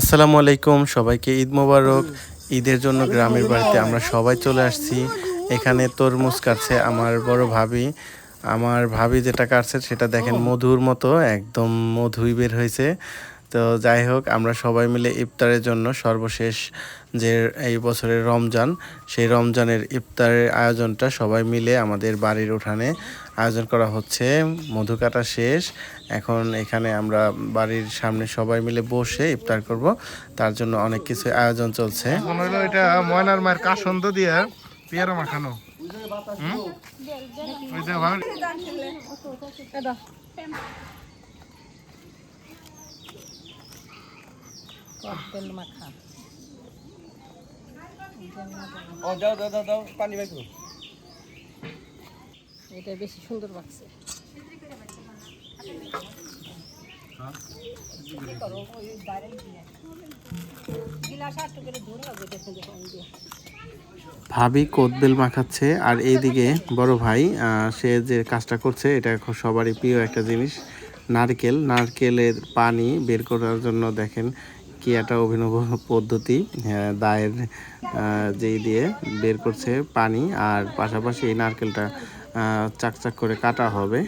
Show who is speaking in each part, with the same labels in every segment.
Speaker 1: আসসালামু আলাইকুম, সবাইকে ঈদ মোবারক। ঈদের জন্য গ্রামের বাড়িতে আমরা সবাই চলে আসছি। এখানে তরমুজ কাটছে আমার বড় ভাবি। আমার ভাবি যেটা কাটছে সেটা দেখেন মধুর মতো, একদম মধুই বের হয়েছে। তো যাই হোক, আমরা সবাই মিলে ইফতারের জন্য সর্বশেষ যে এই বছরের রমজান, সেই রমজানের ইফতারের আয়োজনটা সবাই মিলে আমাদের বাড়ির উঠানে আয়োজন করা হচ্ছে। মধু কাটা শেষ। এখন এখানে আমরা বাড়ির সামনে সবাই মিলে বসে ইফতার করব। তার জন্য অনেক কিছু আয়োজন চলছে।
Speaker 2: মনে হলো এটা ময়নার মায়ের কাসন্দ দিয়ে পেয়ারা মাখানো।
Speaker 3: মাখা
Speaker 4: দাও দাও দাও পানি বাইকো
Speaker 3: এটা বেশি সুন্দর লাগছে।
Speaker 1: ভাবি কোদবেল মাখাচ্ছে আর এইদিকে বড় ভাই আহ, সে যে কাজটা করছে এটা এখন সবারই প্রিয় একটা জিনিস নারকেল। নারকেলের পানি বের করার জন্য দেখেন কি একটা অভিনব পদ্ধতি হ্যাঁ, দায়ের যেই দিয়ে বের করছে পানি আর পাশাপাশি এই নারকেলটা চাকচাক করে কাটা হবে।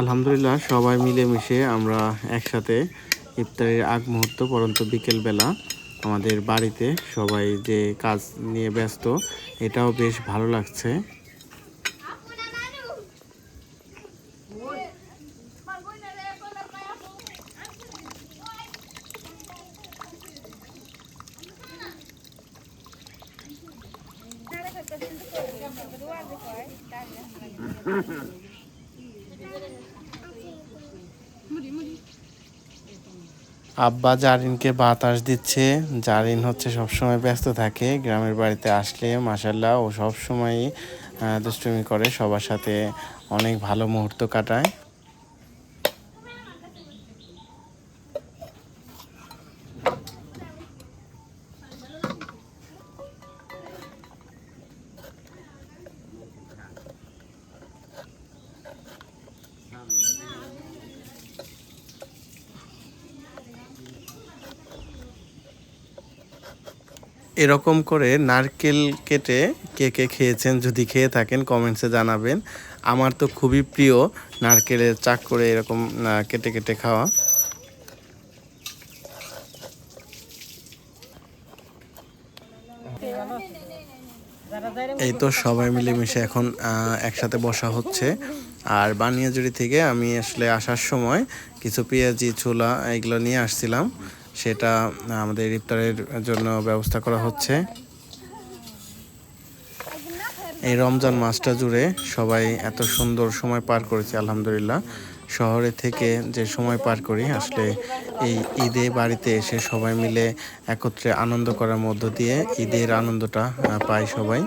Speaker 1: আলহামদুলিল্লাহ, সবাই মিলেমিশে আমরা একসাথে ইফতারের আগ মুহূর্ত পরন্ত বিকেলবেলা আমাদের বাড়িতে সবাই যে কাজ নিয়ে ব্যস্ত, এটাও বেশ ভালো লাগছে। আব্বা জারিনকে বাতাস দিচ্ছে। জারিন হচ্ছে সবসময় ব্যস্ত থাকে, গ্রামের বাড়িতে আসলে মাসাল্লাহ ও সবসময়ই দুষ্টুমি করে, সবার সাথে অনেক ভালো মুহূর্ত কাটায়। এরকম করে নারকেল কেটে কে কে খেয়েছেন যদি খেয়ে থাকেন কমেন্টসে জানাবেন। আমার তো খুবই প্রিয় নারকেলের চাক করে এরকম কেটে কেটে খাওয়া। এই তো সবাই মিলেমিশে এখন একসাথে বসা হচ্ছে। আর বানিয়াজুড়ি থেকে আমি আসলে আসার সময় কিছু পেঁয়াজি, ছোলা, এগুলো নিয়ে আসছিলাম। সেটা আমাদের ইফতারের জন্য ব্যবস্থা করা হচ্ছে। এই রমজান মাসটা জুড়ে সবাই এত সুন্দর সময় পার করেছে আলহামদুলিল্লাহ। শহরে থেকে যে সময় পার করি আসলে এই ঈদে বাড়িতে এসে সবাই মিলে একত্রে আনন্দ করার মধ্য দিয়ে ঈদের আনন্দটা পাই সবাই।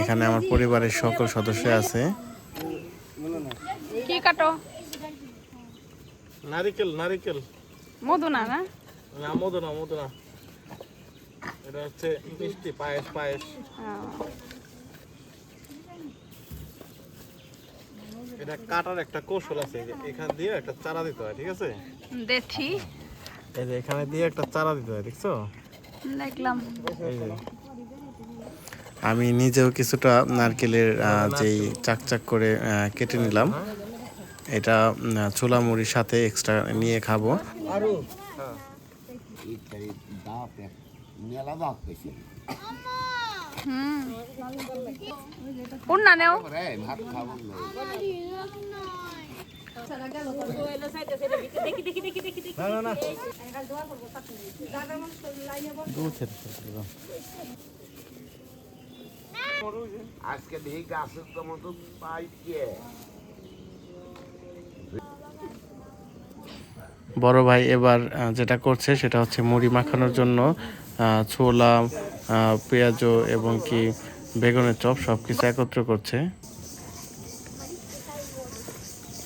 Speaker 1: এখানে আমার পরিবারের সকল সদস্য আছে।
Speaker 2: নারিকেল নারিকেল।
Speaker 5: মধু না? না
Speaker 2: না মধু না মধু না এটা হচ্ছে মিষ্টি পায়েস পায়েস। এটা কাটার একটা কৌশল আছে যে এখান দিয়ে একটা চারা দিতে হয় ঠিক আছে?
Speaker 5: দেখি।
Speaker 2: এই যে এখানে দিয়ে একটা চারা দিতে হয় দেখছ?
Speaker 5: দেখলাম।
Speaker 1: আমি নিজেও কিছুটা নারকেলের যেই চাকচাক করে কেটে নিলাম। এটা ছোলা মুড়ির সাথে এক্সট্রা নিয়ে খাব।
Speaker 5: কোন না নেও।
Speaker 2: না না না
Speaker 4: আজকে দেখি গাছের তো মতো পাইছে
Speaker 1: বড় ভাই এবার যেটা করছে সেটা হচ্ছে মুড়ি মাখানোর জন্য ছোলা আহ, পেঁয়াজও এবং কি বেগুনের চপ সব কিছু একত্র করছে।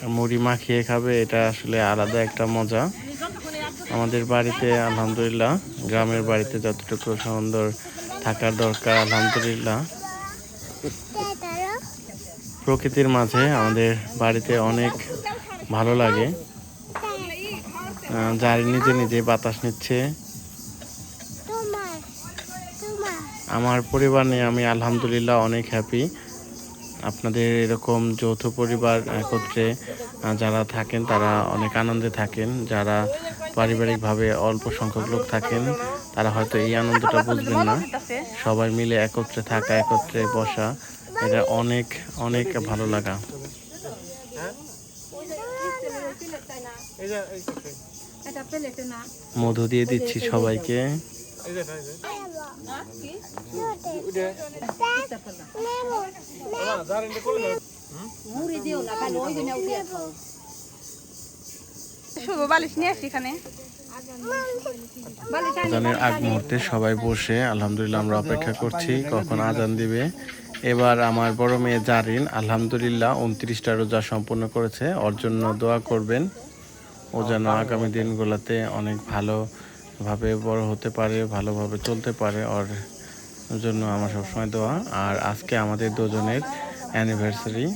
Speaker 1: মুড়ি মাখিয়ে খাবে এটা আসলে আলাদা একটা মজা। আমাদের বাড়িতে আলহামদুলিল্লাহ গ্রামের বাড়িতে যতটুকু সুন্দর থাকার দরকার আলহামদুলিল্লাহ। প্রকৃতির মাঝে আমাদের বাড়িতে অনেক ভালো লাগে। যার নিজে নিজে বাতাস নিচ্ছে।
Speaker 6: তোমার তোমার।
Speaker 1: আমার পরিবার নিয়ে আমি আলহামদুলিল্লাহ অনেক হ্যাপি আপনাদের এরকম যৌথ পরিবার একত্রে যারা থাকেন তারা অনেক আনন্দে থাকেন। যারা পারিবারিকভাবে অল্প সংখ্যক লোক থাকেন তারা হয়তো এই আনন্দটা বুঝবেন না। সবাই মিলে একত্রে থাকা একত্রে বসা এটা অনেক অনেক ভালো লাগা।
Speaker 2: এই যে এই যে,
Speaker 1: মধু দিয়ে দিচ্ছি সবাইকে। আজানের আগ মুহূর্তে সবাই বসে আলহামদুলিল্লাহ আমরা অপেক্ষা করছি কখন আজান দিবে। এবার আমার বড় মেয়ে জারিন আলহামদুলিল্লাহ উনত্রিশটা রোজা সম্পূর্ণ করেছে ওর জন্য দোয়া করবেন। ও যেন আগামী দিনগুলোতে অনেক ভালোভাবে বড় হতে পারে ভালোভাবে চলতে পারে। ওর জন্য আমার সবসময় দোয়া। আর আজকে আমাদের দুজনের অ্যানিভার্সারি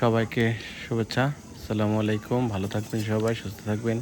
Speaker 1: সবাইকে শুভেচ্ছা। আসসালামু আলাইকুম। ভালো থাকবেন সবাই সুস্থ থাকবেন।